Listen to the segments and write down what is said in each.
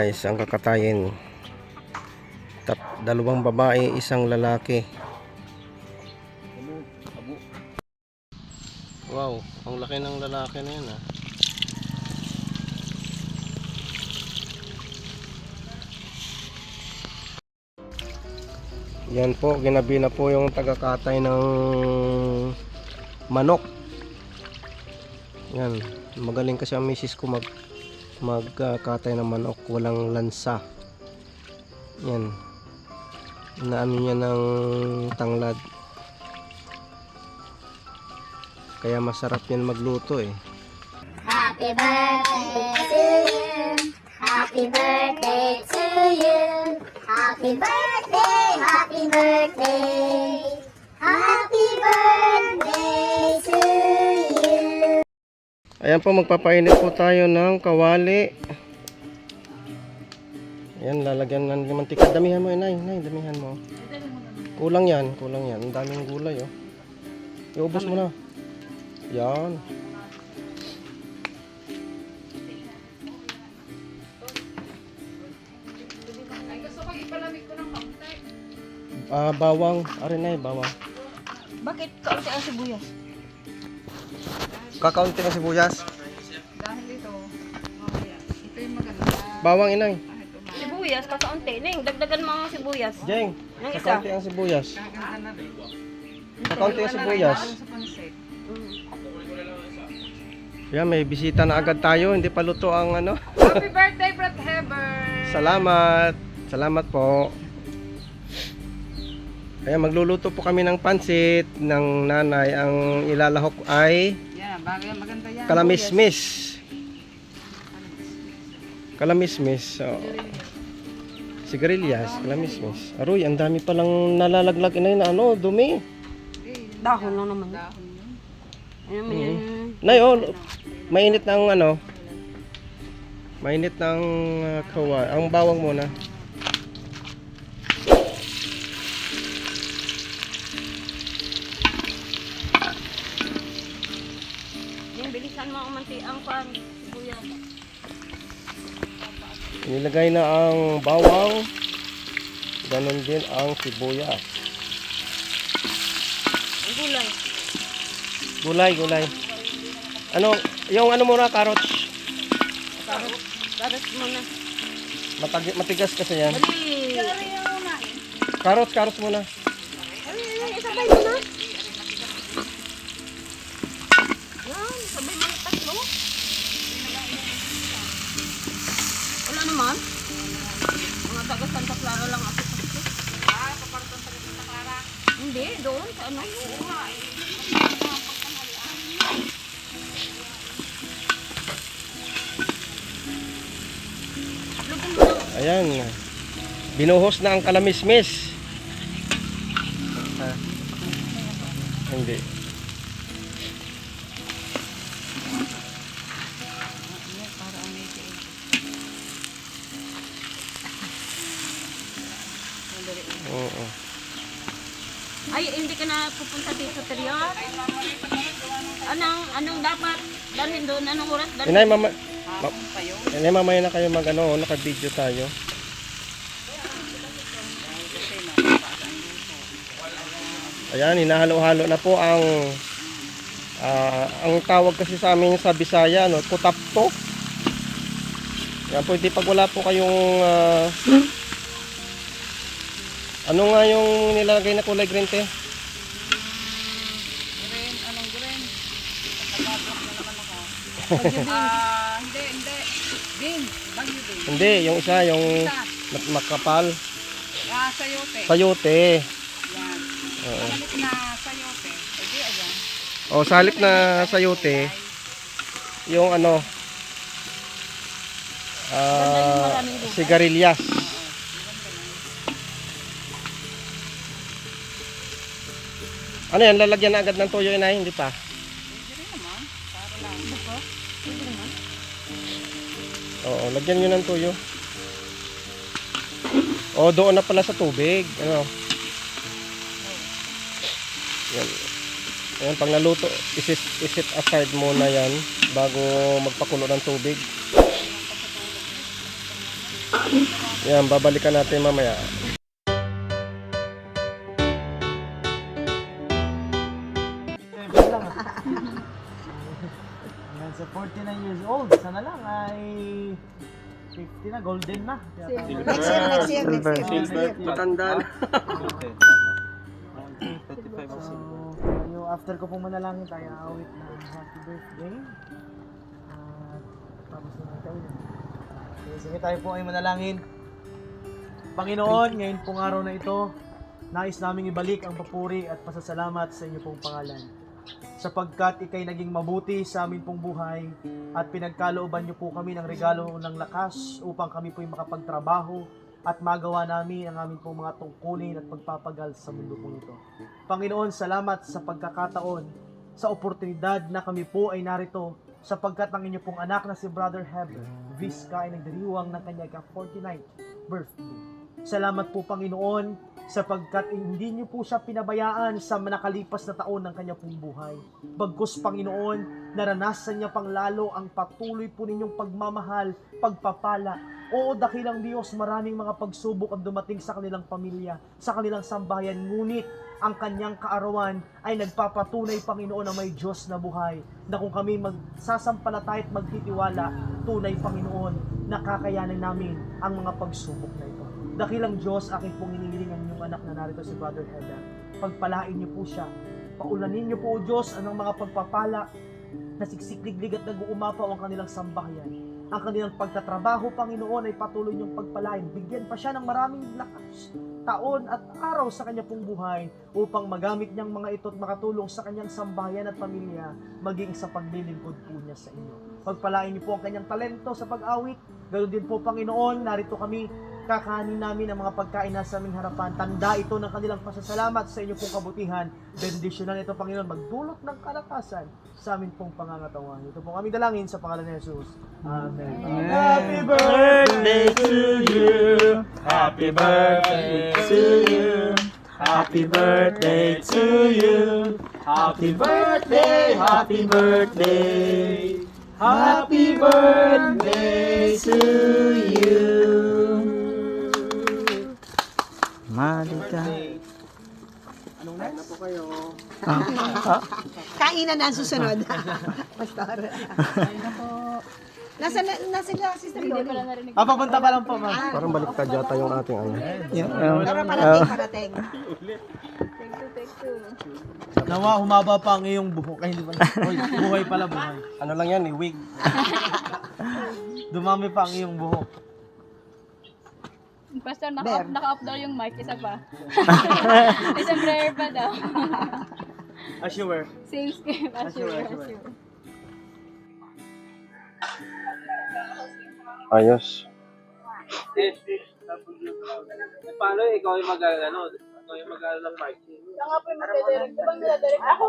Guys, ang kakatayin. Tat dalawang babae, isang lalaki. Wow, ang laki ng lalaki na yan ah. Yan po, ginabi na po yung tagakatay ng manok. Yan, magaling kasi ang misis ko mag magkatay ng manok, walang lansa. Yan. Inaano niya ng tanglad. Kaya masarap yan magluto eh. Happy birthday to you. Happy birthday to you. Happy birthday, happy birthday. Happy birthday. Ayan po, magpapainit po tayo ng kawali. Ayan, lalagyan ng mantika. Damihan mo, inay. Inay, damihan mo. Kulang yan, kulang yan. Ang daming gulay, oh. Iubos mo na. Yan. Ah, bawang. Arin na bawang. Bakit kaunti ang sibuyas? Kakaunti ng sibuyas. Dahil ito, mamaya, ito yung maganda. Bawang, inay. Sibuyas, kakaunti. Ning, dagdagan mo ang sibuyas. Jeng, Yung isa. kakaunti ang sibuyas. Gaganda na rin. Kakaunti ang sibuyas. Sa pansit. Yan, may bisita na agad tayo. Hindi pa luto ang ano. Happy birthday, Brad Heber! Salamat. Salamat po. Ayan, magluluto po kami ng pansit ng nanay. Ang ilalahok ay Kalamismis. Kalamismis. So, sigarilyas, kalamismis. Aroy, ang dami palang nalalaglag inay na ano, dumi. Dahon lang naman. Dahon yun. Ayan mo yan. Nay, oh, mainit ng ano, mainit ng uh, kawa. Ang bawang muna. Nilagay na ang bawang. Ganon din ang sibuyas. Ang gulay. Gulay, gulay. Ano, yung ano muna, carrots. Karot. Karot mo na. Matag matigas kasi yan. Dali. Carrots, carrots muna. Ay, ay, isabay mo na. Yan, sabay mo yung tatlo. Wala naman. Mga taga Santa Clara lang ako. Ah, kapartong sa Santa Clara. Hindi, doon sa ano. Ayan. Binuhos na ang kalamismis. Ha? Hindi. Ka na pupunta dito, Teryo? Anong, anong dapat dalhin doon? Anong oras dalhin? Inay, mama, pa yun. inay, mamaya na kayo mag ano, naka-video tayo. Ayan, hinahalo-halo na po ang ah, ang tawag kasi sa amin sa Bisaya, no, kutapto. Yan po, hindi pag wala po kayong ah, ano nga yung nilalagay na kulay green te? Guren, anong guren? Nakababak na naman ako. Ah, hindi, hindi. Bin, bagyo din. Hindi, yung isa, yung Isa, mak- makapal. ah, sayote. Sayote. Yan. Oo. Malamit na sayote. Pwede, ayan. O, sa halip na sayote, yung ano, ah, sigarilyas. Ano yan, lalagyan na agad ng toyo inay, hindi pa. Pwede rin naman. Oo, lagyan nyo ng toyo. O, doon na pala sa tubig. Ano? Yan. Yan, pag naluto, isit, isit aside muna yan bago magpakulo ng tubig. Yan, babalikan natin mamaya. Ay 50 na, golden na. Next year, next year, next year. Matanda na. So, yung after ko pong manalangin tayo, awit na happy birthday. At tapos na tayo. Okay, sige tayo po ay manalangin. Panginoon, ngayon pong araw na ito, nais naming ibalik ang papuri at pasasalamat sa inyo pong pangalan. Sapagkat ikay naging mabuti sa amin pong buhay at pinagkalooban niyo po kami ng regalo ng lakas upang kami po'y makapagtrabaho at magawa namin ang aming pong mga tungkulin at pagpapagal sa mundo po ito. Panginoon, salamat sa pagkakataon, sa oportunidad na kami po ay narito sapagkat ang inyo pong anak na si Brother Heber, Vizca ay nagdiriwang ng kanyang ka-49th birthday. Salamat po Panginoon sapagkat hindi niyo po siya pinabayaan sa nakalipas na taon ng kanyang pong buhay. Bagkus Panginoon, naranasan niya pang lalo ang patuloy po ninyong pagmamahal, pagpapala. Oo, dakilang Diyos, maraming mga pagsubok ang dumating sa kanilang pamilya, sa kanilang sambahayan, ngunit ang kanyang kaarawan ay nagpapatunay, Panginoon, na may Diyos na buhay, na kung kami magsasampalatay at magtitiwala, tunay, Panginoon, nakakayanan namin ang mga pagsubok na ito. Dakilang Diyos, aking pong hinihiling inyong anak na narito si Brother Heather. Pagpalain niyo po siya. Paulanin niyo po, O Diyos, anong mga pagpapala na siksikliglig at nag-uumapaw ang kanilang sambahayan. Ang kanilang pagtatrabaho, Panginoon, ay patuloy niyong pagpalain. Bigyan pa siya ng maraming lakas, taon at araw sa kanya pong buhay upang magamit niyang mga ito at makatulong sa kanyang sambahayan at pamilya maging sa paglilingkod po niya sa inyo. Pagpalain niyo po ang kanyang talento sa pag-awit. Ganoon din po, Panginoon, narito kami kakanin namin ang mga pagkain na sa aming harapan. Tanda ito ng kanilang pasasalamat sa inyong pong kabutihan. Bendisyonan ito, Panginoon, magdulot ng kalakasan sa amin pong pangangatawan. Ito po kami dalangin sa pangalan ni Jesus. Amen. Happy birthday to you. Happy birthday to you. Happy birthday to you. Happy birthday, happy birthday. Happy birthday to you. Malika. Kainan na ang susunod. Pastor. Nasa na, nasa na sister Yoli? Ah, papunta pa lang po, ma'am. Parang baliktad yata yung ating ano. Pero parating, parating. Nawa, humaba pa ang iyong buhok. Ay, hindi pa. Uy, buhay pala, buhay. Ano lang yan, eh, wig. Dumami pa ang iyong buhok. Pastor, naka-off, naka-off daw yung mic, isa pa. Isang prayer pa daw. As you were. Same script, as Assure, sure, assure. assure. Ayos. Paano ikaw yung mag ano? Ikaw yung mag ng marketing? Siya nga po yung magdadirect. Di ba nagdadirect ako?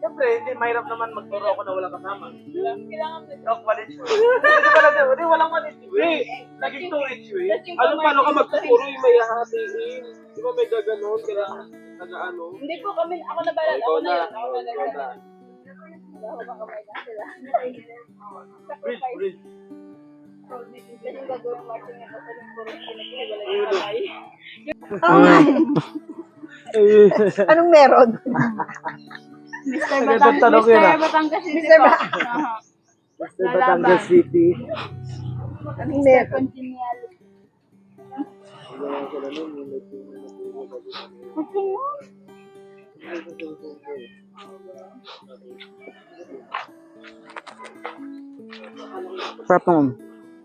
Siyempre, hindi mahirap naman magturo ako na wala kasama. Kailangan Talk walit Hindi pala daw, hindi walang walit Hindi! Naging two each way. Ano paano ka magtuturo yung may hahatiin? Di ba may gaganon? Kailangan nag-ano? Hindi po kami, ako na balat. Ako na na. yun. Ako na na. na sila. Bridge, bridge. Kasi yung gagawin Martin niya kasi yung puro pinagkiwala yung kamay. Anong meron? Mr. Batang, yun, ah. Mr. Batangas City Mr. po. Batangas City. Anong Mr. meron? Congeniality. Prep mo.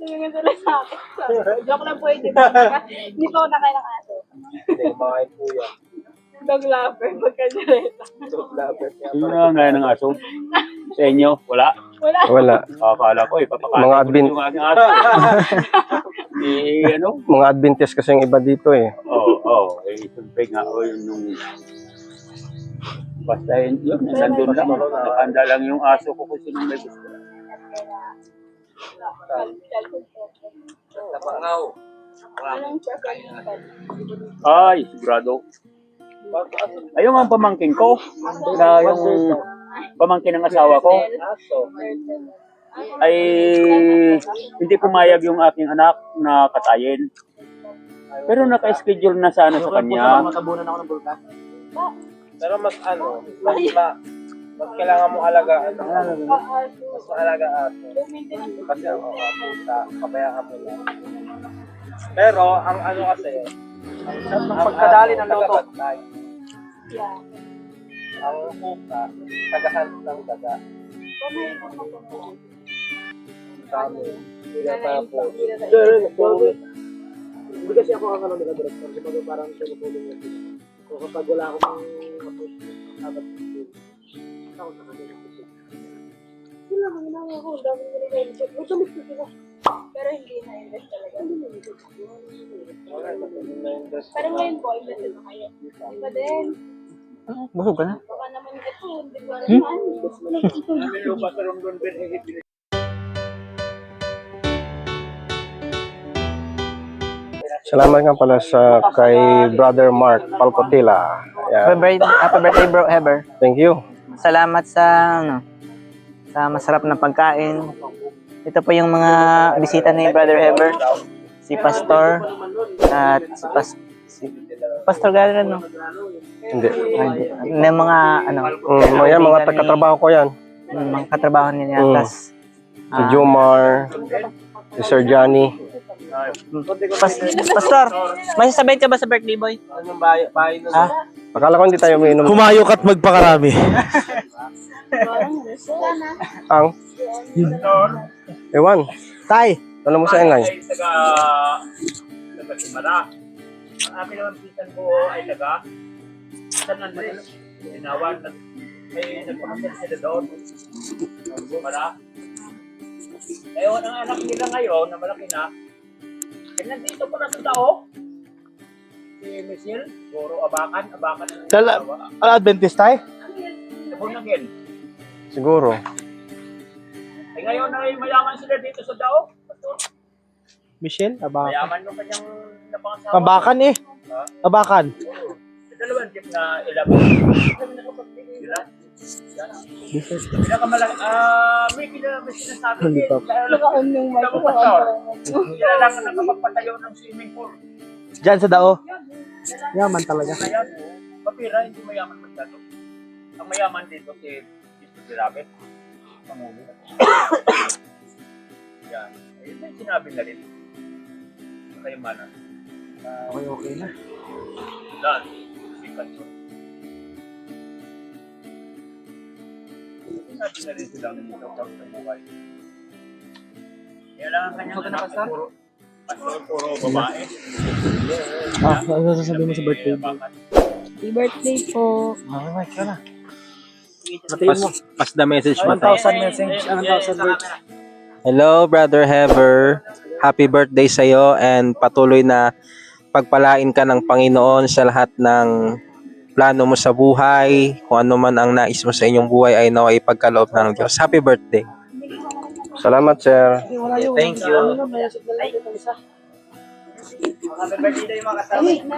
Lumigyan sila sa akin. Joke lang po yun, di ba? Hindi pa ako nakain ng aso. Hindi, makain po yan. Dog lover, pagka-direta. Sino na ng aso? Sa inyo? Wala? Wala. Wala. Akala ko, ipapakain Mga ko admin. yung aking aso. eh, ano? Mga Adventist kasi yung iba dito eh. Oo, Oo, oh, eh, siyempre nga, o yun yung... Basta yun, yun, nandun lang. Nakanda lang yung aso ko kung sino may gusto. Ay, sigurado. Ayun ang pamangkin ko. Na yung pamangkin ng asawa ko. Ay hindi pumayag yung aking anak na katayin. Pero naka-schedule na sana sa kanya. Pero mas ano, mas ba, mas kailangan mo alagaan. Mas maalagaan mo. Kasi ang mga puta, pabayaan mo lang. Pero, ang ano kasi, ang, ang pagkadali ng loto. tagabantay. Ang puta, tagahan ng daga. Kami, tinatapos. Hindi kasi ako ang ano nila director. Kasi parang siya na sila. So kapag wala akong ng school, ako sa kanila. Sila, mga ginawa ko. Ang dami nila na-invest. May tulis ko sila. Pero hindi na-invest talaga. Pero ngayon po, invest na kayo. Iba din. Busog ka na? Baka naman ito, hindi ko alam. May lupa sa Rondon Ben, Salamat nga pala sa kay Brother Mark Palcotila. Happy birthday, happy birthday bro, Heber. Thank you. Salamat sa ano, sa masarap na pagkain. Ito po yung mga bisita ni Brother Heber. Si Pastor at si, Pas, si Pastor Galen, no? Hindi. Ah, hindi. May mga ano, Mm, mga, yan, mga taga-trabaho ko yan. mm, mga katrabaho niya. Mm. Si ah, Jomar, si Sir Johnny. Pas, Pastor, may sasabihin ka ba sa birthday boy? Anong bahay, bahay na Ah, Akala ko hindi tayo umiinom. Humayok at magpakarami. Ang? Ewan. Tay! Ano mo sa ingay? ay taga taga Simara. Ang akin naman pisan ko ay taga Tanan man Inawan may nagpakasal sila doon. Simara. Ngayon, ang anak nila ngayon na malaki na, ay nandito pa na sa tao. Si Michelle, Goro Abakan, Abakan ng Dala-. Ano, Adventist tay? Nabunagin. Siguro. Ay ngayon ay mayaman sila dito sa Dao. Michelle? Abakan. Mayaman yung kanyang napangasawa. Abakan eh. Abakan. Sa dalawang tip na ilabas. Sila. Pinakamalaki, ah, may kina, may sinasabi din. Nakaon yung mic ko. Sila lang ang nakapagpatayo ng swimming pool. Diyan sa dao. Yaman talaga. Kaya, papira, hindi mayaman masyado. Ang mayaman dito si Mr. Dirabet. Pangulo. Yan. Ayun na yung sinabi na rin. Sa kayamanan. Okay, okay na. Lan, sikat yun. Sabi na rin sila ng ito pag sa buhay. Kaya lang ang kanyang anak puro, pastor, puro babae. Ah, ano sasabihin mo sa birthday? Happy birthday po. Okay, ka na. Pas, pas the message mo. 1,000 message. 1,000 words. Hello, Brother Hever. Happy birthday sa iyo and patuloy na pagpalain ka ng Panginoon sa lahat ng plano mo sa buhay. Kung ano man ang nais mo sa inyong buhay ay naway pagkaloob ng Diyos. Happy birthday. Salamat, sir. Thank you.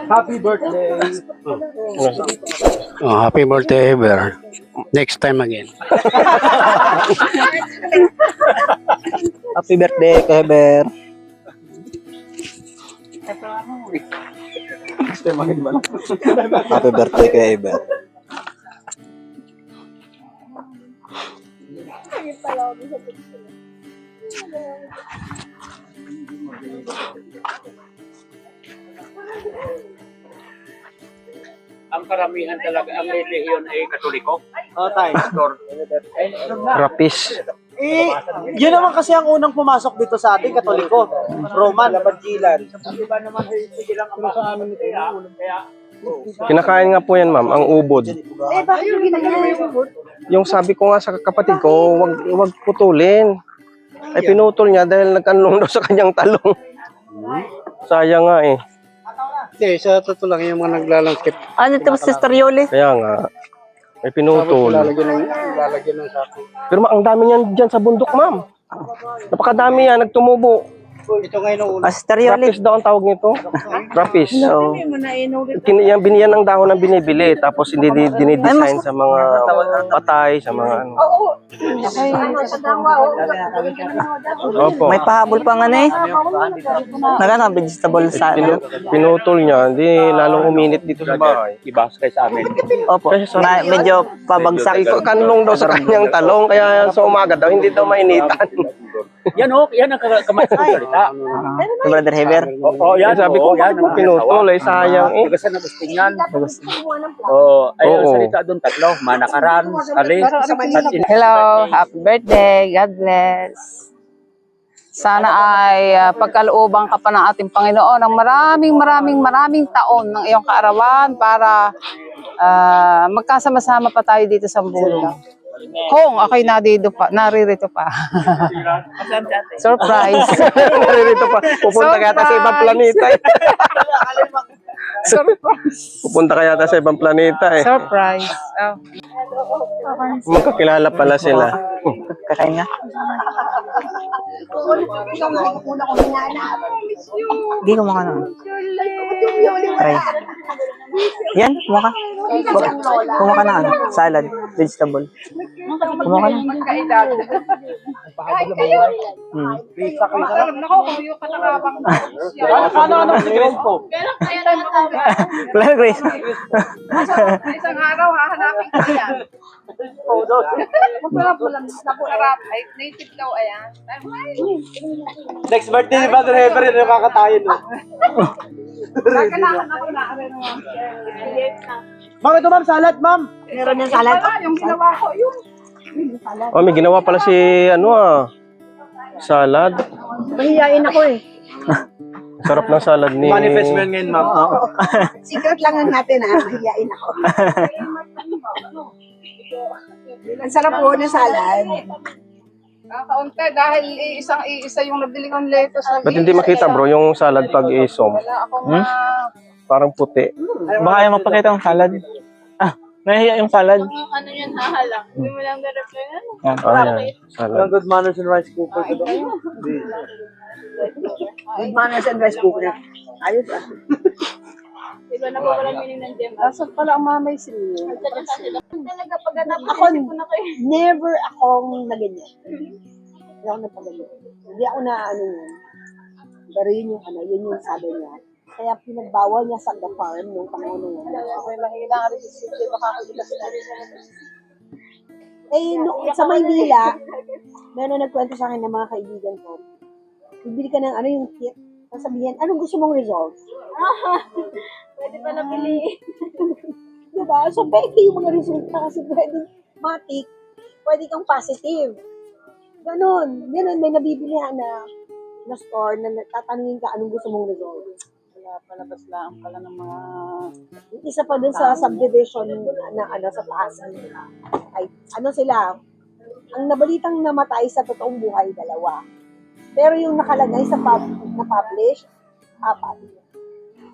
Happy birthday. Oh, happy birthday, Ever. Next time again. happy birthday, Heber. Happy birthday kay Ever. Ang karamihan talaga, ang relihiyon ay katoliko. Oh, tay. Pastor. Rapis. Eh, yun naman kasi ang unang pumasok dito sa atin, Katoliko. Roman. Labanjilan. Di ba naman, sige lang ang sa amin nito. Kaya, Kinakain nga po yan, ma'am, ang ubod. Eh, bakit yung ginagawa yung Yung sabi ko nga sa kapatid ko, wag, wag putulin. Ay pinutol niya dahil nagkanlong daw sa kanyang talong. Sayang nga eh. Hindi, sa totoo lang yung mga naglalanskip. Ano ito, Sister Yoli? Kaya nga, may Tapos pinutol. lalagyan ng, lalagyan ng sako. Pero ma- ang dami niyan dyan sa bundok, ma'am. Napakadami yan, nagtumubo. Ito ngayon ang una. Sister Yoli. Rapis daw ang tawag nito. Rapis. So, Kin- yan, biniyan ng dahon ng binibili, tapos hindi di- dinidesign sa mga patay, sa mga ano. Opo. may pahabol pa nga na eh. Nagano, vegetable sa Pinu- pinutol niya, hindi lalong uminit dito sa bahay. Ibas kayo sa amin. Opo, na, medyo pabagsak. Kanlong daw sa kanyang talong, kaya sa umaga daw, hindi daw mainitan. Yan oh, yan ang ka- kamay sa salita. Brother Heber. Oo, oh, yan. Sabi ko, yan. ang pinutol, ay sayang eh. Tagasan na gusto yan. Oo, ay ang salita doon tatlo. Manakaran, ali, at in- Hello, happy birthday. God bless. Sana ay ah, pagkalooban ka pa ng ating Panginoon ng maraming maraming maraming taon ng iyong kaarawan para ah, magkasama-sama pa tayo dito sa mundo. Kung ako'y nadito pa, naririto pa. Surprise. Naririto pa, pupunta kaya sa ibang planeta eh. Surprise. Pupunta kaya sa ibang planeta eh. Surprise. Oh. Magkakilala pala sila. Kakain nga. Hindi ko maka naman. Try. Yan, kumuha ka. Kumuha ka na ano, salad, vegetable. Kumuha ka na. Hmm. Ano, ano, si Crespo? Wala na, Grace. Isang araw, hahanapin ko yan. Masarap mo lang. Masarap. Ay, native daw, ayan. Next birthday ni Brother Heber, yun yung kakatayin. No? Kailangan ako na. Ma'am, ito ma'am, salad ma'am. Meron ng salad. Wala, yung ginawa ko, yun. Oh, may ginawa pala si ano ah. Salad. Mahihain ako eh. Sarap ng salad ni... Manifest mo yan ngayon ma'am. Secret lang ang natin ha. Mahihain ako. Ang sarap po ng salad. Kakaunti dahil iisang iisa yung nabili kong lettuce. Ba't hindi makita bro yung salad pag isom? Ma... Parang puti. Baka ayaw mapakita ng salad. Ah, nahiya yung salad. Ano yun, hahalang. Hindi mo lang ganap na yan. Ah, yan. Salad. Walang good manners and rice cooker. ito. Good manners and rice cooker. Ayos ah. Diba na po walang meaning ng gem. Nasaan pala ang mamay si Talaga pag Ako, never akong naganyan. Hindi ako napaganyan. Hindi ako na ano yun. Pero yun yung ano, yun yung sabi niya. Kaya pinagbawal niya sa the farm nung panahon na yun. Okay, mahina ang resistive. Baka ako dito sila. Eh, no, sa Maynila, meron nagkwento sa akin ng mga kaibigan ko. Bibili ka ng ano yung kit. Sasabihin, anong gusto mong result? Pwede pa napili. Diba? So, pwede yung mga resulta kasi pwede matik, pwede kang positive. Ganon. Ganon, may nabibilihan na na store na tatanungin ka anong gusto mong result. Wala palabas lang pala ng mga... Isa pa dun sa subdivision na, na ano sa taas. Ay, ano sila, ang nabalitang namatay sa totoong buhay, dalawa. Pero yung nakalagay sa pub, na publish, apat.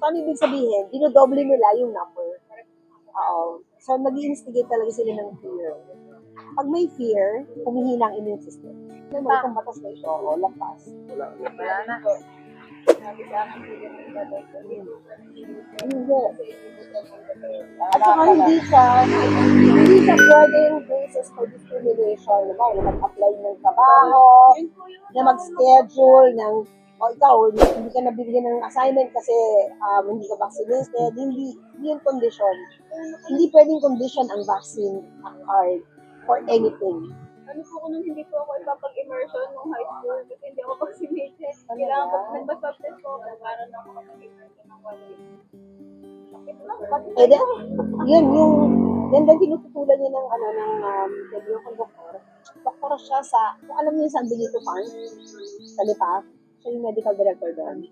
So, ano ibig sabihin? Dinodoble nila yung number. Oo. So, nag instigate talaga sila ng fear. Pag may fear, humihina ang immune system. Ano mo, itong batas na ito, o lampas. Wala na. Hindi. At saka hindi siya, hindi siya pwedeng basis for discrimination. Diba, na mag-apply ng trabaho, na mag-schedule ng, o ikaw, hindi ka nabibigyan ng assignment kasi um, hindi ka vaccinated, hindi, hindi yung condition. Hindi pwedeng condition ang vaccine card for anything. Ano po kung hindi po ako ipapag-immersion nung high school kasi hindi ako vaccinated. Kailangan ko, test ko ako para na ako makapag-immersion ng one week. Eh, then, yun, yung, yan din tinututulan niya ng, ano, ng, um, sabi yung doktor. Doktor siya sa, kung alam niyo yung San Benito Farm, sa Lipa, siya yung medical director doon.